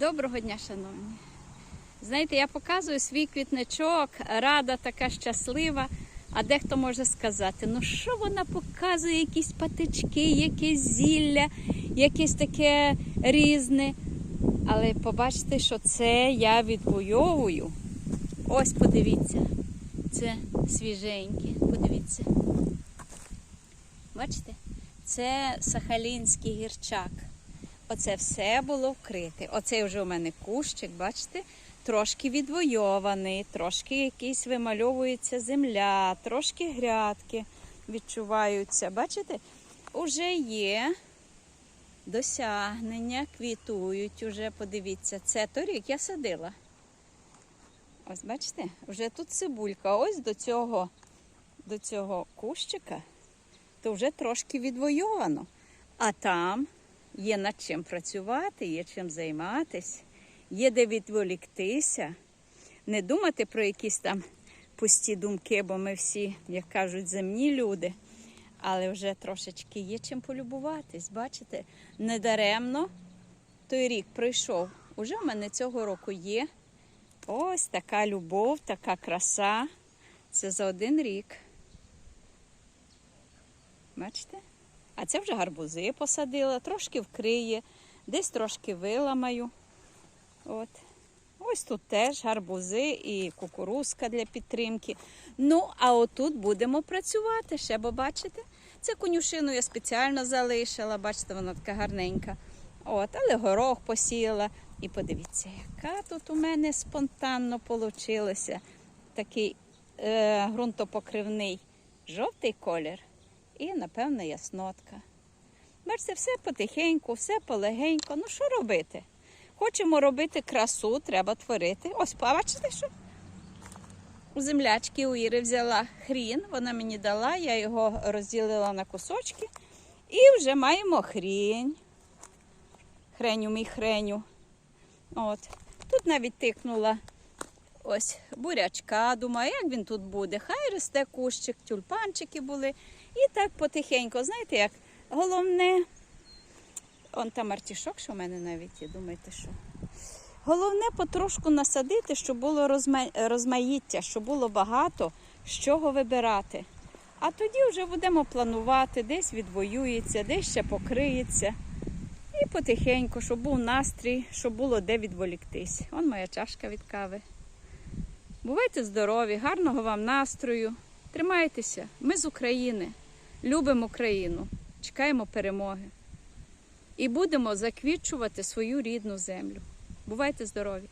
Доброго дня, шановні. Знаєте, я показую свій квітничок, рада така щаслива. А дехто може сказати, ну що вона показує, якісь патички, якесь зілля, якесь таке різне. Але побачите, що це я відвоюю. Ось подивіться, це свіженьке. Подивіться. Бачите? Це сахалінський гірчак. Оце все було вкрите. Оцей вже у мене кущик, бачите, трошки відвойований, трошки якийсь вимальовується земля, трошки грядки відчуваються. Бачите? Уже є досягнення, квітують уже, подивіться, це торік я садила. Ось бачите, вже тут цибулька. Ось до цього, до цього кущика, то вже трошки відвойовано. А там є над чим працювати, є чим займатися, є де відволіктися, не думати про якісь там пусті думки, бо ми всі, як кажуть, земні люди. Але вже трошечки є чим полюбуватись. Бачите, недаремно той рік пройшов. Уже в мене цього року є. Ось така любов, така краса. Це за один рік. Бачите? А це вже гарбузи посадила, трошки вкриє, десь трошки виламаю. От. Ось тут теж гарбузи і кукурузка для підтримки. Ну, а отут будемо працювати ще, бо бачите, це конюшину я спеціально залишила, бачите, вона така гарненька. От, але горох посіяла. І подивіться, яка тут у мене спонтанно вийшла. Такий е, ґрунтопокривний жовтий колір і, напевно, яснотка. Бачите, все потихеньку, все полегенько. Ну, що робити? Хочемо робити красу, треба творити. Ось, бачите, що? У землячки у Іри взяла хрін, вона мені дала, я його розділила на кусочки. І вже маємо хрінь. Хреню мій хреню. От. Тут навіть тикнула ось бурячка. Думаю, як він тут буде. Хай росте кущик, тюльпанчики були. І так потихеньку, знаєте як? Головне, он там артішок, що в мене навіть є, думаєте, що? Головне потрошку насадити, щоб було розма- розмаїття, щоб було багато з чого вибирати. А тоді вже будемо планувати, десь відвоюється, десь ще покриється. І потихеньку, щоб був настрій, щоб було де відволіктись. Он моя чашка від кави. Бувайте здорові, гарного вам настрою. Тримайтеся. Ми з України. Любимо Україну. Чекаємо перемоги. І будемо заквітчувати свою рідну землю. Бувайте здорові!